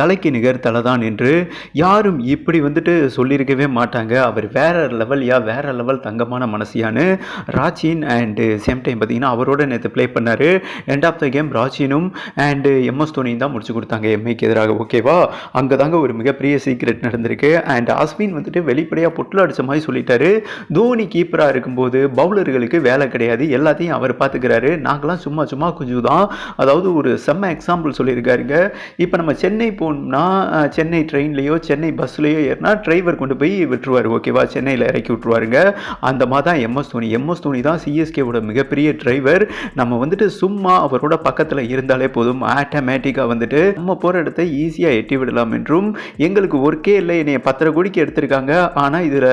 தலைக்கு நிகர் தலை தான் என்று யாரும் இப்படி வந்துட்டு சொல்லியிருக்கவே மாட்டாங்க. அவர் வேற லெவல் யா வேற லெவல் தங்கமான மனசியான்னு ராச்சின் அண்டு சேம் டைம் பார்த்தீங்கன்னா அவரோட நேற்று ப்ளே பண்ணார். எண்ட் ஆஃப் த கேம் ராச்சினும் அண்டு எம்எஸ் தோனியும் தான் முடிச்சு கொடுத்தாங்க. எம்ஐக்கு எதிராக ஓகேவா அங்கே தாங்க ஒரு மிகப்பெரிய சீக்ரெட் நடந்திருக்கு. அண்ட் அஸ்வின் வந்துட்டு வெளிப்படையாக பொட்டில் அடிச்ச மாதிரி சொல்லிட்டாரு. தோனி கீப்பராக இருக்கும்போது பவுலர்களுக்கு வேலை கிடையாது. எல்லாத்தையும் அவர் பார்த்துக்கிறாரு. நாங்களாம் சும்மா சும்மா கொஞ்சம் தான் அதாவது ஒரு செம்ம எக்ஸாம்பிள் சொல்லியிருக்காருங்க. இப்போ நம்ம சென்னை நான் சென்னை ட்ரெயின்லேயோ சென்னை பஸ்லேயோ ஏறினா டிரைவர் கொண்டு போய் விட்டுருவார் ஓகேவா சென்னையில் இறக்கி விட்டுருவாருங்க. அந்த மாதிரி தான் எம்எஸ் தோனி. எம்எஸ் தோனி தான் சிஎஸ்கேவோட மிகப்பெரிய டிரைவர் நம்ம வந்துட்டு சும்மா அவரோட பக்கத்தில் இருந்தாலே போதும். ஆட்டோமேட்டிக்காக வந்துட்டு நம்ம போகிற இடத்த ஈஸியாக எட்டி விடலாம் என்றும் எங்களுக்கு ஒர்க்கே இல்லை. என்னைய பத்தரை கோடிக்கு எடுத்திருக்காங்க. ஆனால் இதில்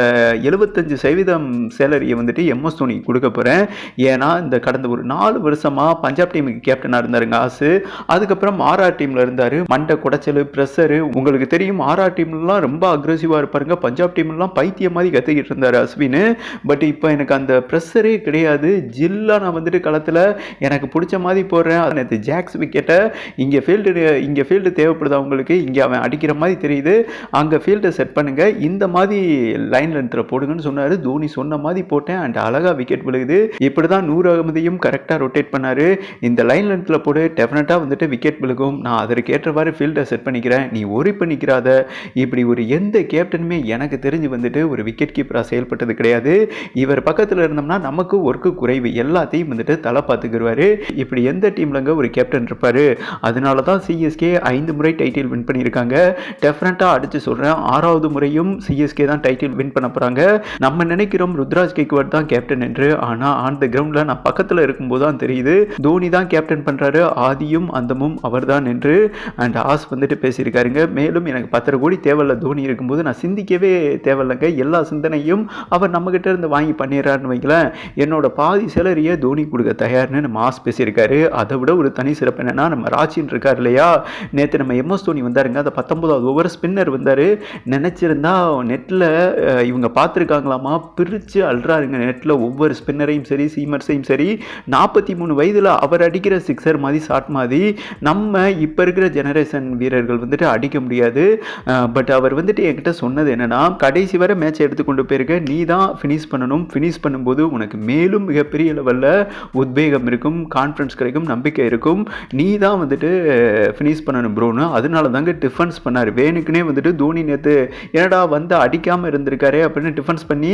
எழுபத்தஞ்சு சதவீதம் சேலரியை வந்துட்டு எம்எஸ் தோனி கொடுக்க போகிறேன் ஏன்னா இந்த கடந்த ஒரு நாலு வருஷமாக பஞ்சாப் டீமுக்கு கேப்டனாக இருந்தாருங்க ஆசு. அதுக்கப்புறம் ஆர்ஆர் டீமில் இருந்தார். மண்டை குடைச்சல் ப்ரெஷரு உங்களுக்கு தெரியும் ஆர்ஆர் டீம்லாம் ரொம்ப அக்ரெசிவாக இருப்பாருங்க. பஞ்சாப் டீம்லாம் பைத்தியம் மாதிரி கற்றுக்கிட்டு இருந்தார் அஸ்வின். பட் இப்போ எனக்கு அந்த ப்ரெஷரே கிடையாது. ஜில்லாக நான் வந்துட்டு களத்தில் எனக்கு பிடிச்ச மாதிரி போடுறேன். அது நேற்று ஜாக்ஸ் விக்கெட்டை இங்கே ஃபீல்டு இங்கே ஃபீல்டு தேவைப்படுது அவங்களுக்கு இங்கே அவன் அடிக்கிற மாதிரி தெரியுது. அங்கே ஃபீல்டை செட் பண்ணுங்கள் இந்த மாதிரி லைன் லென்த்தில் போடுங்கன்னு சொன்னார். தோனி சொன்ன மாதிரி போட்டேன். அண்ட் அழகாக விக்கெட் விழுகுது. இப்படி தான் நூறு அகமதியும் கரெக்டாக ரொட்டேட் பண்ணார். இந்த லைன் லென்த்தில் போடு. டெஃபினட்டாக வந்துட்டு விக்கெட் விழுகும். நான் அதற்கு ஏற்றவாறு ஃபீல்டை செட் பண்ணிக்கிறேன் நீ ஒரி பண்ணிக்கிறாத. இப்படி ஒரு எந்த கேப்டனுமே எனக்கு தெரிஞ்சு வந்துட்டு ஒரு விக்கெட் கீப்பராக செயல்பட்டது கிடையாது. இவர் பக்கத்தில் இருந்தோம்னா நமக்கு ஒர்க்கு குறைவு. எல்லாத்தையும் வந்துட்டு தலை பார்த்துக்கிடுவார் இப்படி எந்த டீம்லங்க ஒரு கேப்டன் இருப்பார்? அதனால தான் சிஎஸ்கே ஐந்து முறை டைட்டில் வின் பண்ணியிருக்காங்க. டெஃபினட்டாக அடித்து சொல்கிறேன் ஆறாவது முறையும் சிஎஸ்கே தான் டைட்டில் வின் பண்ண போகிறாங்க நம்ம நினைக்கிறோம் ருத்ராஜ் கேக்வாட் தான் கேப்டன் என்று. ஆனால் ஆன் த கிரவுண்டில் நான் பக்கத்தில் இருக்கும்போது தான் தெரியுது. தோனி தான் கேப்டன் பண்ணுறாரு ஆதியும் அந்தமும் அவர் தான் என்று. அண்ட் ஆஸ் வந்துட்டு பேசியிருக்காருங்க. மேலும் எனக்கு பத்தரை கோடி தேவையில்ல தோனி இருக்கும்போது நான் சிந்திக்கவே தேவையில்லைங்க. எல்லா சிந்தனையும் அவர் நம்மக்கிட்ட இருந்து வாங்கி பண்ணிடுறாருன்னு வைங்களேன். என்னோட பாதி சேலரியை தோனி கொடுக்க தயார்னு நம்ம மாஸ் பேசியிருக்காரு. அதை விட ஒரு தனி சிறப்பு என்னன்னா நம்ம ராஜின் இருக்கார் இல்லையா? நேற்று நம்ம எம்எஸ் தோனி வந்தாருங்க. அந்த பத்தொம்போதாவது ஓவர் ஸ்பின்னர் வந்தார். நினச்சிருந்தா நெட்டில் இவங்க பார்த்துருக்காங்களாமா? பிரித்து அல்றாருங்க நெட்டில் ஒவ்வொரு ஸ்பின்னரையும் சரி சீமர்ஸையும் சரி. நாற்பத்தி மூணு வயதில் அவர் அடிக்கிற சிக்ஸர் மாதிரி ஷாட் மாதிரி. நம்ம இப்போ இருக்கிற ஜெனரேஷன் வீரர் வீரர்கள் வந்துட்டு அடிக்க முடியாது. பட் அவர் வந்துட்டு என்கிட்ட சொன்னது என்னன்னா கடைசி வரை மேட்சை எடுத்து கொண்டு போயிருக்க நீ தான் ஃபினிஷ் பண்ணணும். ஃபினிஷ் பண்ணும்போது உனக்கு மேலும் மிகப்பெரிய லெவலில் உத்வேகம் இருக்கும் கான்ஃபிடன்ஸ் கிடைக்கும் நம்பிக்கை இருக்கும். நீ தான் வந்துட்டு ஃபினிஷ் பண்ணணும் ப்ரோன்னு அதனால தாங்க டிஃபென்ஸ் பண்ணார். வேணுக்குனே வந்துட்டு தோனி நேற்று என்னடா வந்து அடிக்காமல் இருந்திருக்காரு அப்படின்னு டிஃபென்ஸ் பண்ணி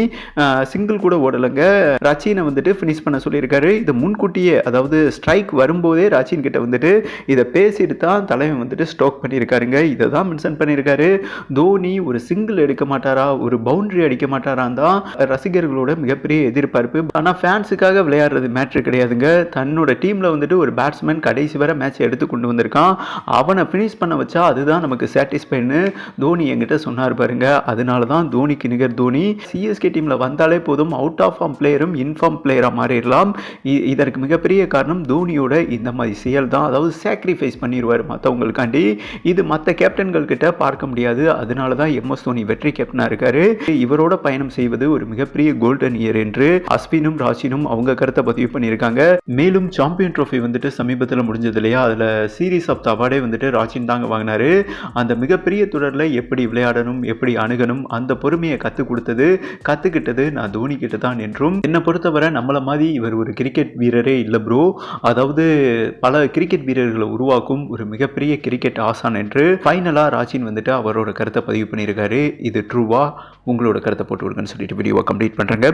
சிங்கிள் கூட ஓடலைங்க. ரச்சினை வந்துட்டு ஃபினிஷ் பண்ண சொல்லியிருக்காரு. இதை முன்கூட்டியே அதாவது ஸ்ட்ரைக் வரும்போதே ரச்சின் கிட்ட வந்துட்டு இதை பேசிட்டு தான் தலைவன் வந்துட்டு ஸ்டோக் பண்ணி பண்ணியிருக்காருங்க. இதை தான் மென்ஷன் பண்ணியிருக்காரு. தோனி ஒரு சிங்கிள் எடுக்க மாட்டாரா? ஒரு பவுண்டரி அடிக்க மாட்டாரான் தான் ரசிகர்களோட மிகப்பெரிய எதிர்பார்ப்பு. ஆனால் ஃபேன்ஸுக்காக விளையாடுறது மேட்ரு கிடையாதுங்க. தன்னோட டீமில் வந்துட்டு ஒரு பேட்ஸ்மேன் கடைசி வரை மேட்ச் எடுத்து கொண்டு வந்திருக்கான். அவனை ஃபினிஷ் பண்ண வச்சா அதுதான் நமக்கு சாட்டிஸ்ஃபைன்னு தோனி என்கிட்ட சொன்னார் பாருங்க. அதனால தான் தோனிக்கு நிகர் தோனி. சிஎஸ்கே டீமில் வந்தாலே போதும். அவுட் ஆஃப் ஃபார்ம் பிளேயரும் இன்ஃபார்ம் பிளேயராக மாறிடலாம். இ- இதற்கு மிகப்பெரிய காரணம் தோனியோட இந்த மாதிரி செயல் தான். அதாவது சாக்ரிஃபைஸ் பண்ணிடுவார் மற்றவங்களுக்காண்டி இது மற்ற கேப்டன்கள் கிட்ட பார்க்க முடியாது. அதனால தான் எம்எஸ் தோனி வெற்றி கேப்டனாக இருக்காரு. இவரோட பயணம் செய்வது ஒரு மிகப்பெரிய கோல்டன் இயர் என்று அஸ்வினும் ராஜினும் அவங்க கருத்தை பதிவு பண்ணியிருக்காங்க. மேலும் சாம்பியன் ட்ரோஃபி வந்துட்டு சமீபத்தில் முடிஞ்சது இல்லையா? அதில் சீரீஸ் ஆஃப் த அவார்டே வந்துட்டு ராசின் தாங்க வாங்கினாரு. அந்த மிகப்பெரிய தொடரில் எப்படி விளையாடணும் எப்படி அணுகணும் அந்த பொறுமையை கற்றுக் கொடுத்தது கற்றுக்கிட்டது நான் தோனி கிட்ட தான் என்றும். என்னை பொறுத்தவரை நம்மளை மாதிரி இவர் ஒரு கிரிக்கெட் வீரரே இல்லை ப்ரோ அதாவது பல கிரிக்கெட் வீரர்களை உருவாக்கும் ஒரு மிகப்பெரிய கிரிக்கெட் ஆசான் என்று ஃபைனலாக ராஜின் வந்துட்டு அவரோட கருத்தை பதிவு பண்ணியிருக்காரு. இது ட்ரூவா உங்களோட கருத்தை போட்டு விடுங்கன்னு சொல்லிட்டு வீடியோவை கம்ப்ளீட் பண்ணுறேங்க